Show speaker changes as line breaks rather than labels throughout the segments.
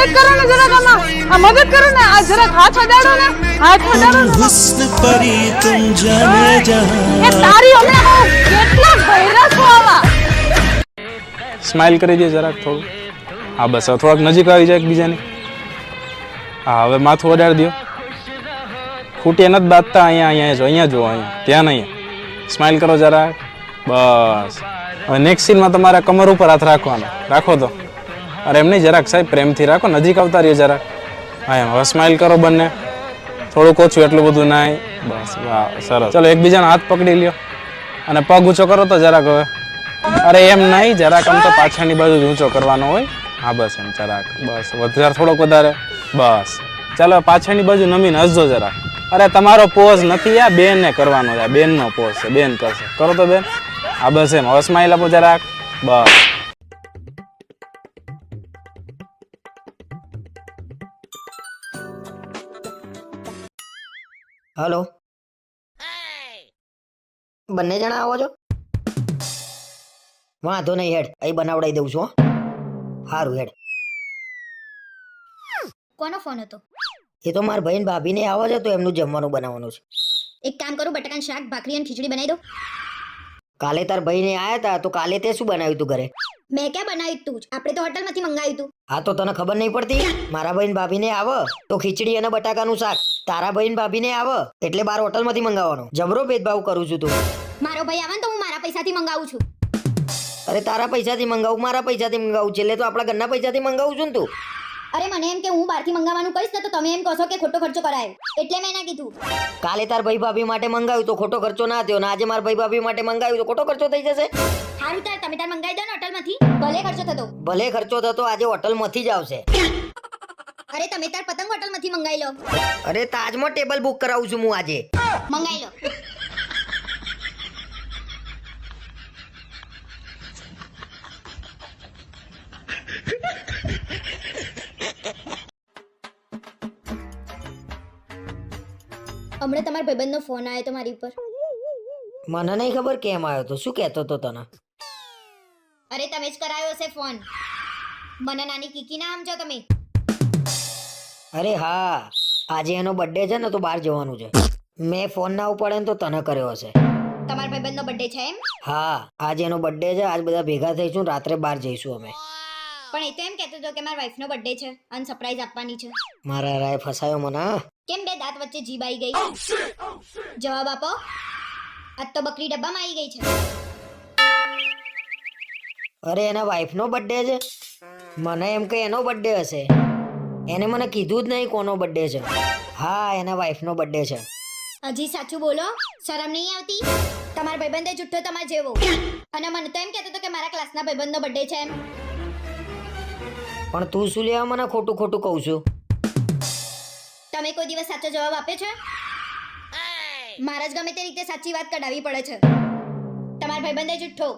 મદદ કરો ને જરાક આમાં. આ મદદ કરો ને. આ જરાક હાથ અડાડો ને. હાથ અડાડો ને
હુસ્ન પરી તુમ જાને
જા
એ
તારી અમે હો. કેટલા ભૈરા છો આવા
સ્માઈલ કરી દે જરાક થોડું. હા બસ. થોડાક નજીક આવી જાય એકબીજાને. હા હવે માથું અડાડી દો ખૂટે નથી બાંધતા. અહીંયા અહીંયા જો અહીંયા જો અહીંયા. ત્યાં નહીં સ્માઈલ કરો જરા બસ. હવે નેક્સ્ટ સીનમાં તમારા કમર ઉપર હાથ રાખવાનો. રાખો તો. અરે એમ નહીં, જરાક સાહેબ, પ્રેમથી રાખો, નજીક આવતા રહ્યો જરાક. હા, એમ. હવે સ્માઇલ કરો બંને. થોડુંક ઓછું, એટલું બધું નાય. બસ, વાહ, સરસ. ચલો, એકબીજાને હાથ પકડી લ્યો. અને પગ ઊંચો કરો તો જરાક હવે. અરે એમ નહીં, જરાક આમ તો પાછળની બાજુ જ ઊંચો કરવાનો હોય. હા, બસ એમ, જરાક. બસ, વધારે, થોડોક વધારે. બસ. ચાલો, પાછળની બાજુ નમીને હસજો જરાક. અરે, તમારો પોઝ નથી આ, બેનને કરવાનો છે. બેનનો પોઝ છે, બેન કરશે. કરો તો બેન. હા, બસ એમ. હવે સ્માઇલ આપો જરાક. બસ.
હલો. બંને જણા આવો છો? વાંધો નહીં હેડ. અહીં બનાવડાવી દઉં છું હો. સારું હેડ.
કોનો ફોન હતો?
એ તો મારા ભાઈ ભાભીને આવો છે તો એમનું જમવાનું બનાવવાનું છે.
એક કામ કરું બટાકાનું શાક ભાખરી અને ખીચડી બનાવી દઉં.
કાલે તાર ભાઈને આયા હતા તો કાલે તે શું બનાવ્યું તું ઘરે?
મેં ક્યાં બનાવ્યું તું? આપણે તો હોટલમાંથી મંગાવ્યું તું.
હા તો તને ખબર નહીં પડતી? મારા ભાઈ ભાભી ને આવ તો ખીચડી અને બટાકાનું શાક. તારા ભાઈ ભાભી ને આવ એટલે બાર હોટલમાંથી મંગાવવાનું. જબરો ભેદભાવ કરું છું તું.
મારો ભાઈ આવે ને તો હું મારા પૈસાથી મંગાવું છું.
અરે તારા પૈસાથી મંગાવું મારા પૈસાથી મંગાવું એટલે તો આપણા ઘરના પૈસાથી મંગાવું છું ને તું.
અરે મને એમ કે હું બહારથી મંગાવવાનું કહીશ ને તો તમે એમ કહો છો કે ખોટો ખર્ચો કરાયો. એટલે મેં ના કીધું.
કાલે તાર ભાઈ ભાભી માટે મંગાવ્યું તો ખોટો ખર્ચો ના થયો ને આજે મારા ભાઈ ભાભી માટે મંગાવ્યું તો ખોટો ખર્ચો થઈ જશે?
સારું તાર તમે તાર મંગાવી દો ને હોટલમાંથી. ભલે ખર્ચો થતો.
ભલે ખર્ચો થતો આજે હોટલમાંથી જ આવશે.
અરે તમે તાર પતંગ હોટલમાંથી મંગાવી લો.
અરે તાજમાં ટેબલ બુક કરાવું છું હું આજે.
મંગાવી લો. હમણાં તમારા ભાઈબંધનો ફોન આવ્યો તો મારી ઉપર.
મને નહીં ખબર કેમ આવ્યો તો. શું કહેતો તો તને?
અરે તમે જ કરાયો હશે ફોન મને નાની કીકી ના સમજો તમે.
અરે હા આજે એનો બર્થડે છે ને તો બહાર જવાનું છે. મેં ફોન ના ઉપાડે ને તો તને કર્યો હશે.
તમારા ભાઈબંધનો બર્થડે છે એમ?
હા આજે એનો બર્થડે છે. આજ બધા ભેગા થઈશું રાત્રે બહાર જઈશું અમે.
પણ એ તો એમ કહેતો હતો કે મારા વાઈફનો બર્થડે છે અને સરપ્રાઈઝ આપવાની છે.
મારા રાય ફસાયો મને.
કેમ બે દાંત વચ્ચે જીભ આવી ગઈ? જવાબ આપો. આજ તો બકરી ડબ્બામાં આવી ગઈ છે.
અરે એના વાઈફનો બર્થડે છે? મને એમ કે એનો બર્થડે હશે. એને મને કીધું જ નહીં કોનો બર્થડે છે. હા એના વાઈફનો બર્થડે છે.
હજી સાચું બોલો. શરમ નહીં આવતી? તમારા ભાઈબંધે જુઠ્ઠો તમાર જેવો. અને મને તો એમ કહેતો હતો કે મારા ક્લાસના ભાઈબંધનો બર્થડે છે એમ.
પણ તું શું લેવા મને ખોટું ખોટું કહું છું?
તમે કોઈ દિવસ સાચો જવાબ આપ્યો છે? મારા જ ગમે તે રીતે સાચી વાત કઢાવી પડે છે. તમારા ભાઈબંધે જુઠ્ઠો.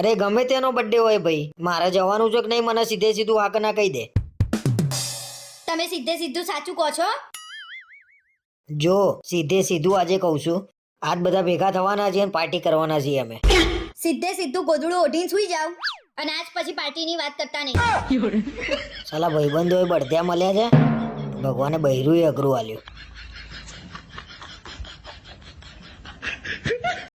અરે ગમે તેનો બર્થડે હોય ભાઈ. મારે જવાનું છે કે નહીં મને સીધે સીધું હાક ના કહી દે.
તમે સીધે સીધું સાચું કહો છો?
જો સીધે સીધું આજે કહું છું. આજ બધા ભેગા થવાના છીએ અને પાર્ટી કરવાના છીએ અમે.
સીધે સીધું ગોદડું ઓઢીને સુઈ જાવ અને આજ પછી પાર્ટીની વાત કરતા નહીં.
સાલા ભાઈબંધો એ બળદ્યા મળ્યા છે. ભગવાને બૈરું અઘરું આલ્યું.